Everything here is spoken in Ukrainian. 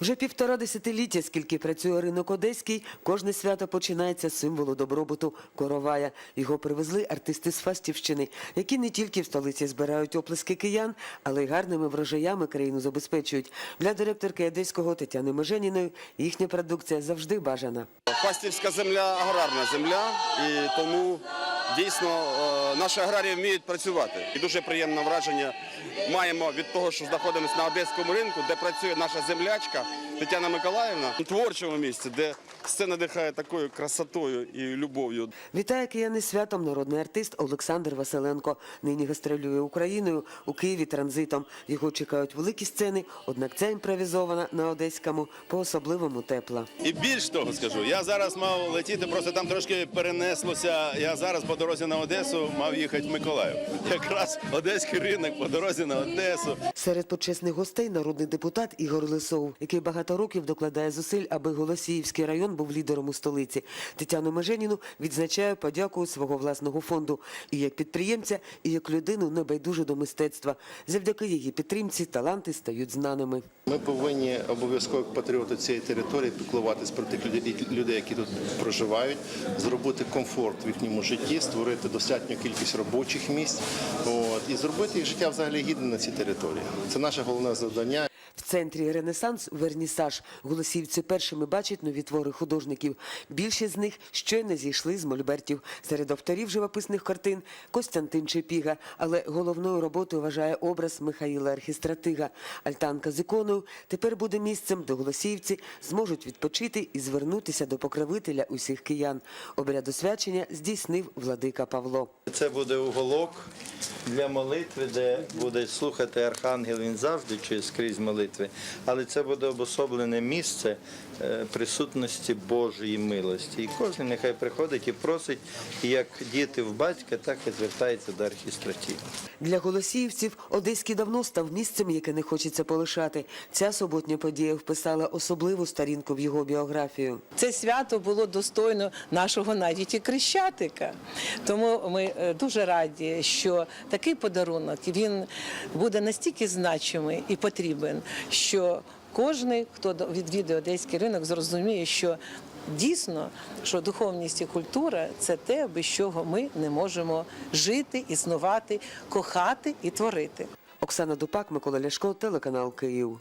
Вже півтора десятиліття, скільки працює ринок одеський, кожне свято починається з символу добробуту коровая. Його привезли артисти з Фастівщини, які не тільки в столиці збирають оплески киян, але й гарними врожаями країну забезпечують. Для директорки одеського Тетяни Меженіної їхня продукція завжди бажана. Фастівська земля аграрна земля, і тому дійсно е, наші аграрії вміють працювати. І дуже приємне враження маємо від того, що знаходимося на одеському ринку, де працює наша землячка Тетяна Миколаївна у творчому місці, де все надихає такою красотою і любов'ю. Вітає кияни святом народний артист Олександр Василенко. Нині гастролює Україною у Києві транзитом. Його чекають великі сцени, однак ця імпровізована на одеському по-особливому тепла. І більш того скажу, я зараз мав летіти, просто там трошки перенеслося. Я зараз по дорозі на Одесу мав їхати в Миколаїв. Якраз одеський ринок по дорозі на Одесу. Серед почесних гостей народний депутат Ігор Лисов, який багато років докладає зусиль, аби Голосіївський район був лідером у столиці. Тетяну Меженіну відзначає подякою свого власного фонду і як підприємця, і як людину небайдужу до мистецтва. Завдяки її підтримці таланти стають знаними. Ми повинні обов'язково патріоти цієї території піклуватись про тих людей, які тут проживають, зробити комфорт в їхньому житті, створити достатню кількість робочих місць от, і зробити їх життя взагалі гідним на цій території. Це наше головне завдання. В центрі Ренесанс Вернісаж голосівці першими бачать нові твори художників. Більшість з них щойно зійшли з мольбертів. Серед авторів живописних картин Костянтин Чепіга, але головною роботою вважає образ Михаїла Архістратига. Альтанка з іконою тепер буде місцем, де голосіївці зможуть відпочити і звернутися до покровителя усіх киян. Обряд освячення здійснив владика Павло. Це буде уголок для молитви, де буде слухати архангел, він завжди чує скрізь. Але це буде обособлене місце е, присутності Божої милості. І кожен нехай приходить і просить, як діти в батька, так і звертається до архістратів. Для голосіївців Одеський давно став місцем, яке не хочеться полишати. Ця суботня подія вписала особливу сторінку в його біографію. Це свято було достойно нашого навіть і Крещатика. Тому ми е, дуже раді, що такий подарунок він буде настільки значимий і потрібен, що кожен, хто відвідує одеський ринок, зрозуміє, що дійсно, що духовність і культура це те, без чого ми не можемо жити, існувати, кохати і творити. Оксана Дупак, Микола Ляшко, телеканал Київ.